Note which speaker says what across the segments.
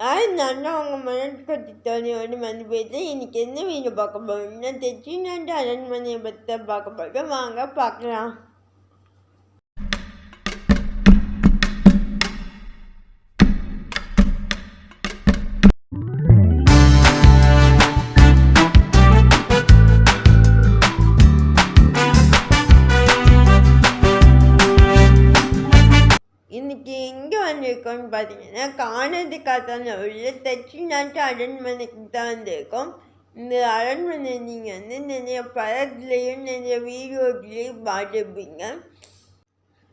Speaker 1: ஆய் நான் உங்கள் மனப்பட்டு தோணியோடு வந்து போயிட்டு இன்னைக்கு என்ன வீடு பார்க்க போகிறோம்னா தெச்சிநாட்டு அரண்மனையை பற்றி பார்க்க போகிறோம் வாங்க பார்க்கலாம். வந்திருக்கோம்னு பார்த்தீங்கன்னா காணது காத்தான உள்ள தெச்சிநாட்டு அரண்மனைக்கு தான் வந்திருக்கோம் இந்த அரண்மனை நீங்கள் வந்து நிறைய படத்துலேயும் நிறைய வீடியோட்லேயும் பார்த்துருப்பீங்க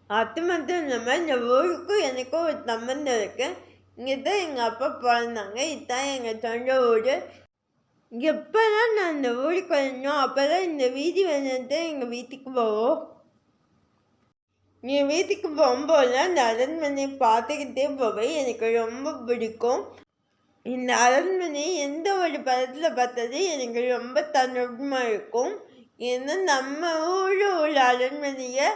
Speaker 1: அது மட்டும் இல்லாமல் இந்த ஊருக்கும் எனக்கும் ஒரு சம்மந்தம் இருக்குது இங்கே தான் எங்கள் அப்பா பிறந்தாங்க இதுதான் எங்கள் சொந்த ஊர் எப்போதான் நான் இந்த ஊருக்கு வரணும் அப்போ தான் இந்த வீதி வந்து எங்கள் வீட்டுக்கு போவோம் நீ வீட்டுக்கு போகும்போது அந்த அரண்மனையை பார்த்துக்கிட்டே போவேன் எனக்கு ரொம்ப பிடிக்கும். இந்த அரண்மனை எந்த ஒரு படத்தில் பார்த்தது எனக்கு ரொம்ப தன்னமாக இருக்கும். ஏன்னா நம்ம ஊரில் ஒரு அரண்மனையை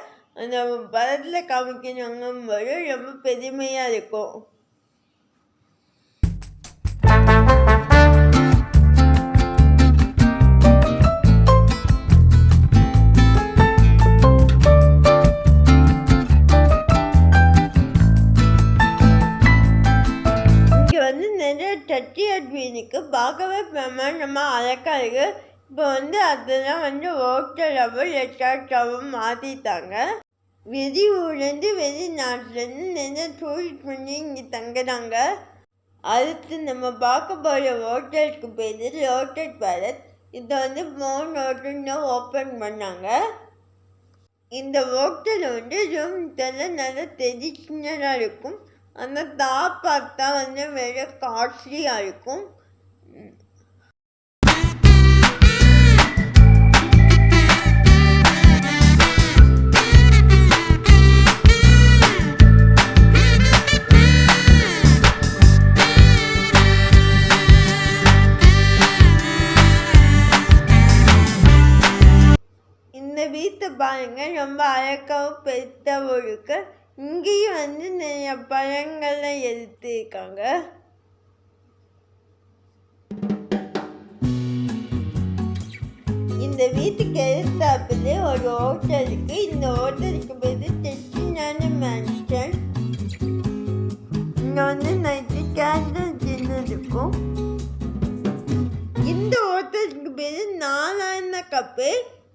Speaker 1: அந்த படத்தில் காமிக்கணுங்கும்போது ரொம்ப பெருமையாக இருக்கும். செட்டியார் பார்க்கவே பிரமாண்டமாக அழகாக இருக்கு இப்போ வந்து அதெல்லாம் வந்து ஹோட்டலாகவும் ரெசார்ட்டாகவும் மாற்றிட்டாங்க வெளியூர்லேருந்து வெளிநாட்டிலேருந்து நிறைய டூரிஸ்ட் பண்ணி இங்கே தங்குறாங்க. அடுத்து நம்ம பார்க்க போகிற ஹோட்டலுக்கு பேர் லோட்டட் பேலஸ் இதை வந்து மோன் ஹோட்டல்னு ஓப்பன் பண்ணாங்க. இந்த ஹோட்டல் வந்து ரூம் எல்லாம் நல்லா ட்ரெடிஷ்னலாக இருக்கும். அந்த தாப்பாக்கு தான் வந்து வெறும் காஸ்ட்லியாக இருக்கும். பாருங்க ரொம்ப அழகாகவும் பெருசாகவும் இருக்கு இங்கேயும் வந்து நிறைய பழங்கள்லாம் எடுத்துருக்காங்க. இந்த வீட்டுக்கு எடுத்தாப்புல ஒரு ஹோட்டல் இருக்கு. இந்த ஹோட்டலுக்கு பேர் டெஸ்டினான மேன்ஷன் இங்கே வந்து நைட்டு கேண்டல் டின்னர் இருக்கும். இந்த ஹோட்டலுக்கு பேர் நாலாயிரம் கப்பு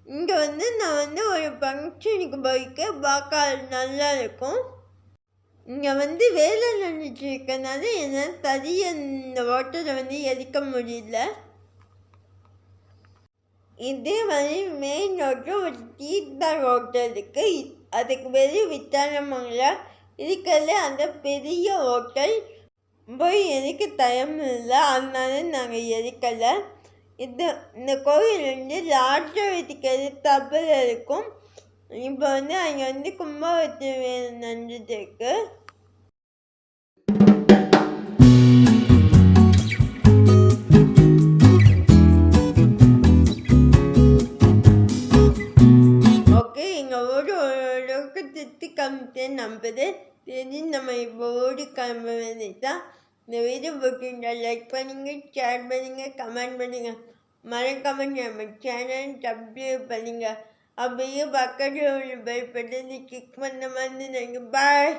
Speaker 1: இங்கே வந்து நான் வந்து ஒரு ஃபங்க்ஷனுக்கு போய்க்க பார்க்க நல்லா இருக்கும் இங்கே வந்து வேலை நடந்துட்டு இருக்கனால என்னால் சரியாக இந்த ஹோட்டலை வந்து எரிக்க முடியல. இதே மாதிரி மெயின் ரோட்டில் ஒரு தீர்த்தார் ஹோட்டல் இருக்குது அதுக்கு வெளியே வித்தாரமங்களா இருக்கிறதுல அந்த பெரிய ஹோட்டல் போய் எரிக்க தயம் இல்லை அதனால நாங்கள் எரிக்கலை. இது இந்த கோயில் வந்து லாட்ஜ வீட்டுக்கு எதிர்த்தாப்பில் இருக்கும் இப்போ வந்து அங்கே வந்து கும்பாபிஷேகம் நடந்துட்டு இருக்கு ஓகே எங்கள் ஊர் ஓரளவுக்கு சுற்றி நம்புது தெரிஞ்சு நம்ம இப்போ ஓடி கிளம்ப வேண்டியதான் இந்த வீடியோ பிடிச்சிருந்தா லைக் பண்ணுங்கள் ஷேர் பண்ணுங்கள் கமெண்ட் பண்ணுங்கள் மறக்காம நம்ம சேனல் சப்ஸ்கிரைப் பண்ணுங்கள் அப்படியே பக்கத்தில் உள்ள பெல் பட்டனை கிளிக் பண்ண மாதிரி நீங்கள் பாய்